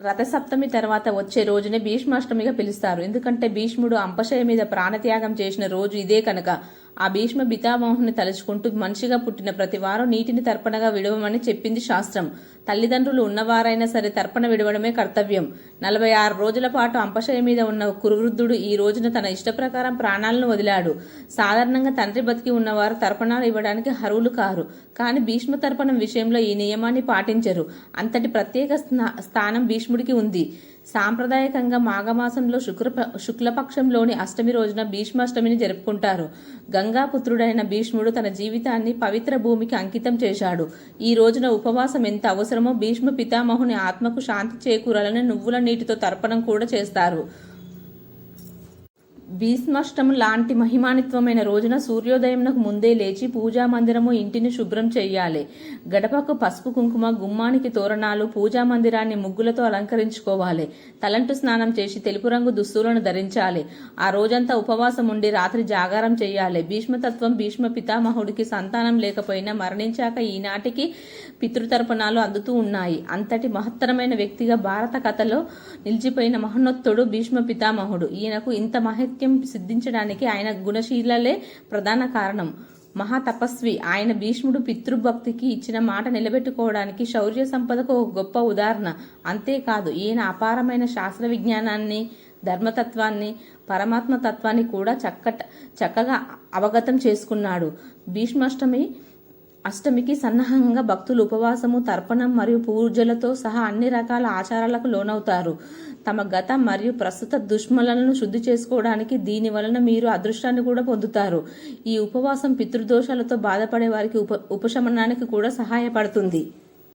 రథసప్తమి తర్వాత వచ్చే రోజునే భీష్మాష్టమిగా పిలుస్తారు. ఎందుకంటే భీష్ముడు అంపశయ మీద ప్రాణత్యాగం చేసిన రోజు ఇదే కనుక. ఆ భీష్మ పితామహుని తలుచుకుంటూ మనిషిగా పుట్టిన ప్రతి వారం నీటిని తర్పణగా విడవమని చెప్పింది శాస్త్రం. తల్లిదండ్రులు ఉన్నవారైనా సరే తర్పణ విడవడమే కర్తవ్యం. నలభై ఆరు రోజుల పాటు అంపశయ మీద ఉన్న కురువృద్ధుడు ఈ రోజున తన ఇష్టప్రకారం ప్రాణాలను వదిలాడు. సాధారణంగా తండ్రి బతికి ఉన్నవారు తర్పణాలు ఇవ్వడానికి అర్హులు కారు. కానీ భీష్మ తర్పణం విషయంలో ఈ నియమాన్ని పాటించరు. అంతటి ప్రత్యేక స్థానం భీష్ముడికి ఉంది. సాంప్రదాయకంగా మాఘమాసంలో శుక్ర శుక్లపక్షంలోని అష్టమి రోజున భీష్మాష్టమిని జరుపుకుంటారు. గంగాపుత్రుడైన భీష్ముడు తన జీవితాన్ని పవిత్ర భూమికి అంకితం చేశాడు. ఈ రోజున ఉపవాసం ఎంత అవసరమో భీష్మ పితామహుని ఆత్మకు శాంతి చేకూరాలని నువ్వుల నీటితో తర్పణం కూడా చేస్తారు. భీష్మాష్టము లాంటి మహిమానిత్వమైన రోజున సూర్యోదయంకు ముందే లేచి పూజా మందిరము ఇంటిని శుభ్రం చేయాలి. గడపకు పసుపు కుంకుమ గుమ్మానికి తోరణాలు పూజా మందిరాన్ని ముగ్గులతో అలంకరించుకోవాలి. తలంటు స్నానం చేసి తెలుపు రంగు దుస్తులను ధరించాలి. ఆ రోజంతా ఉపవాసం ఉండి రాత్రి జాగారం చేయాలి. భీష్మతత్వం భీష్మ పితామహుడికి సంతానం లేకపోయినా మరణించాక ఈనాటికి పితృతర్పణాలు అందుతూ ఉన్నాయి. అంతటి మహత్తరమైన వ్యక్తిగా భారత కథలో నిలిచిపోయిన మహోన్నతుడు భీష్మ పితామహుడు. ఈయనకు ఇంత మహత్యం సిద్ధించడానికి ఆయన గుణశీలలే ప్రధాన కారణం. మహా తపస్వి ఆయన భీష్ముడు పితృభక్తికి ఇచ్చిన మాట నిలబెట్టుకోవడానికి శౌర్య సంపదకు ఒక గొప్ప ఉదాహరణ. అంతేకాదు ఈయన అపారమైన శాస్త్ర విజ్ఞానాన్ని ధర్మతత్వాన్ని పరమాత్మ తత్వాన్ని కూడా చక్కట చక్కగా అవగతం చేసుకున్నాడు. భీష్మాష్టమి అష్టమికి సన్నాహంగా భక్తులు ఉపవాసము తర్పణం మరియు పూజలతో సహా అన్ని రకాల ఆచారాలకు లోనవుతారు. తమ గత మరియు ప్రస్తుత దుష్మలను శుద్ధి చేసుకోవడానికి దీని వలన మీరు అదృష్టాన్ని కూడా పొందుతారు. ఈ ఉపవాసం పితృదోషాలతో బాధపడే వారికి ఉప ఉపశమనానికి కూడా సహాయపడుతుంది.